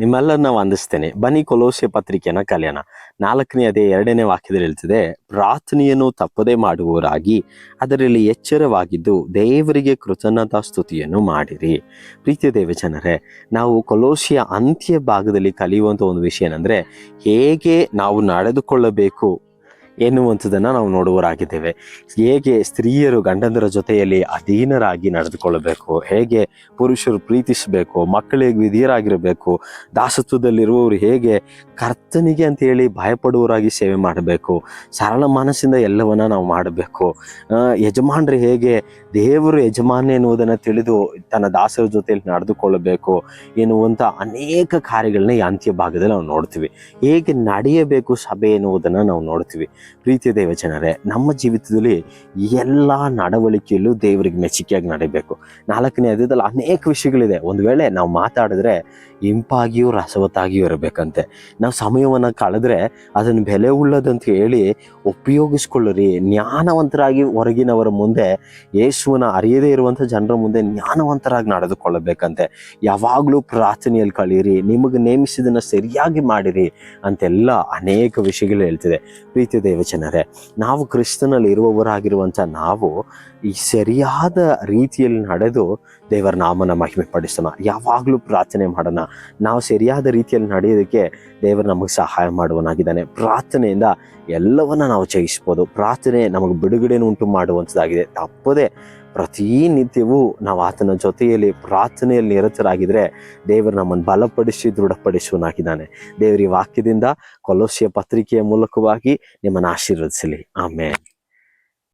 ನಿಮ್ಮೆಲ್ಲರನ್ನ ವಂದಿಸ್ತೇನೆ. ಬನ್ನಿ ಕೊಲೋಸೆ ಪತ್ರಿಕೆಯನ್ನ ಕಲಿಯೋಣ. ನಾಲ್ಕನೇ ಅದೇ ಎರಡನೇ ವಾಕ್ಯದಲ್ಲಿ ಹೇಳ್ತಿದೆ, ಪ್ರಾರ್ಥನೆಯನ್ನು ತಪ್ಪದೆ ಮಾಡುವವರಾಗಿ ಅದರಲ್ಲಿ ಎಚ್ಚರವಾಗಿದ್ದು ದೇವರಿಗೆ ಕೃತಜ್ಞತಾ ಸ್ತುತಿಯನ್ನು ಮಾಡಿರಿ. ಪ್ರೀತಿಯ ದೇವಜನರೇ, ನಾವು ಕೊಲೋಸಿಯ ಅಂತ್ಯ ಭಾಗದಲ್ಲಿ ಕಲಿಯುವಂಥ ಒಂದು ವಿಷಯ ಏನಂದ್ರೆ, ಹೇಗೆ ನಾವು ನಡೆದುಕೊಳ್ಳಬೇಕು ಎನ್ನುವಂಥದ್ದನ್ನು ನಾವು ನೋಡುವರಾಗಿದ್ದೇವೆ ಹೇಗೆ ಸ್ತ್ರೀಯರು ಗಂಡಂದರ ಜೊತೆಯಲ್ಲಿ ಅಧೀನರಾಗಿ ನಡೆದುಕೊಳ್ಳಬೇಕು, ಹೇಗೆ ಪುರುಷರು ಪ್ರೀತಿಸಬೇಕು, ಮಕ್ಕಳಿಗೆ ವಿಧಿಯರಾಗಿರಬೇಕು, ದಾಸತ್ವದಲ್ಲಿರುವವರು ಹೇಗೆ ಕರ್ತನಿಗೆ ಅಂತೇಳಿ ಭಯಪಡುವವರಾಗಿ ಸೇವೆ ಮಾಡಬೇಕು, ಸರಳ ಮನಸ್ಸಿಂದ ಎಲ್ಲವನ್ನ ನಾವು ಮಾಡಬೇಕು. ಯಜಮಾನ್ರು ಹೇಗೆ ದೇವರು ಯಜಮಾನ ಎನ್ನುವುದನ್ನು ತಿಳಿದು ತನ್ನ ದಾಸರ ಜೊತೆಯಲ್ಲಿ ನಡೆದುಕೊಳ್ಳಬೇಕು ಎನ್ನುವಂಥ ಅನೇಕ ಕಾರ್ಯಗಳನ್ನ ಈ ಅಂತ್ಯ ಭಾಗದಲ್ಲಿ ನಾವು ನೋಡ್ತೀವಿ. ಹೇಗೆ ನಡೆಯಬೇಕು ಸಭೆ ಎನ್ನುವುದನ್ನು ನಾವು ನೋಡ್ತೀವಿ. ಪ್ರೀತಿಯ ದೇವಜನರೇ, ನಮ್ಮ ಜೀವಿತದಲ್ಲಿ ಎಲ್ಲ ನಡವಳಿಕೆಯಲ್ಲೂ ದೇವರಿಗೆ ಮೆಚ್ಚುಗೆಯಾಗಿ ನಡಿಬೇಕು ನಾಲ್ಕನೇ ಅದ್ಯದಲ್ಲಿ ಅನೇಕ ವಿಷಯಗಳಿದೆ. ಒಂದು ವೇಳೆ ನಾವು ಮಾತಾಡಿದ್ರೆ ಇಂಪಾಗಿಯೂ ರಸವತ್ತಾಗಿಯೂ ಇರಬೇಕಂತೆ. ನಾವು ಸಮಯವನ್ನು ಕಳೆದ್ರೆ ಅದನ್ನು ಬೆಲೆ ಉಳ್ಳದಂತ ಹೇಳಿ ಉಪಯೋಗಿಸ್ಕೊಳ್ಳ್ರಿ. ಜ್ಞಾನವಂತರಾಗಿ ಹೊರಗಿನವರ ಮುಂದೆ ಯೇಸುವನ ಅರಿಯದೇ ಇರುವಂಥ ಜನರ ಮುಂದೆ ಜ್ಞಾನವಂತರಾಗಿ ನಡೆದುಕೊಳ್ಳಬೇಕಂತೆ. ಯಾವಾಗಲೂ ಪ್ರಾರ್ಥನೆಯಲ್ಲಿ ಕಳೀರಿ. ನಿಮಗೆ ನೇಮಿಸಿದನ್ನ ಸರಿಯಾಗಿ ಮಾಡಿರಿ ಅಂತೆಲ್ಲ ಅನೇಕ ವಿಷಯಗಳು ಹೇಳ್ತಿದೆ. ಪ್ರೀತಿ ದೇವಚನರೇ ನಾವು ಕ್ರಿಸ್ತನಲ್ಲಿ ಇರುವವರಾಗಿರುವಂಥ ನಾವು ಈ ಸರಿಯಾದ ರೀತಿಯಲ್ಲಿ ನಡೆದು ದೇವರ ನಾಮನ ಮಹಿಮೆ ಪಡಿಸೋಣ ಯಾವಾಗಲೂ ಪ್ರಾರ್ಥನೆ ಮಾಡೋಣ. ನಾವು ಸರಿಯಾದ ರೀತಿಯಲ್ಲಿ ನಡೆಯೋದಕ್ಕೆ ದೇವರು ನಮಗೆ ಸಹಾಯ ಮಾಡುವನಾಗಿದ್ದಾನೆ ಪ್ರಾರ್ಥನೆಯಿಂದ ಎಲ್ಲವನ್ನ ನಾವು ಜಯಿಸ್ಬೋದು. ಪ್ರಾರ್ಥನೆ ನಮಗೆ ಬಿಡುಗಡೆಯನ್ನು ಉಂಟು ಮಾಡುವಂಥದ್ದಾಗಿದೆ. ತಪ್ಪದೆ ಪ್ರತಿನಿತ್ಯವೂ ನಾವು ಆತನ ಜೊತೆಯಲ್ಲಿ ಪ್ರಾರ್ಥನೆಯಲ್ಲಿ ನಿರತರಾಗಿದ್ರೆ ದೇವರು ನಮ್ಮನ್ನು ಬಲಪಡಿಸಿ ದೃಢಪಡಿಸುವನಾಗಿದ್ದಾನೆ ದೇವರ ವಾಕ್ಯದಿಂದ ಕೊಲೋಸಿಯ ಪತ್ರಿಕೆಯ ಮೂಲಕವಾಗಿ ನಿಮ್ಮನ್ನು ಆಶೀರ್ವದಿಸಲಿ. ಆಮೇಲೆ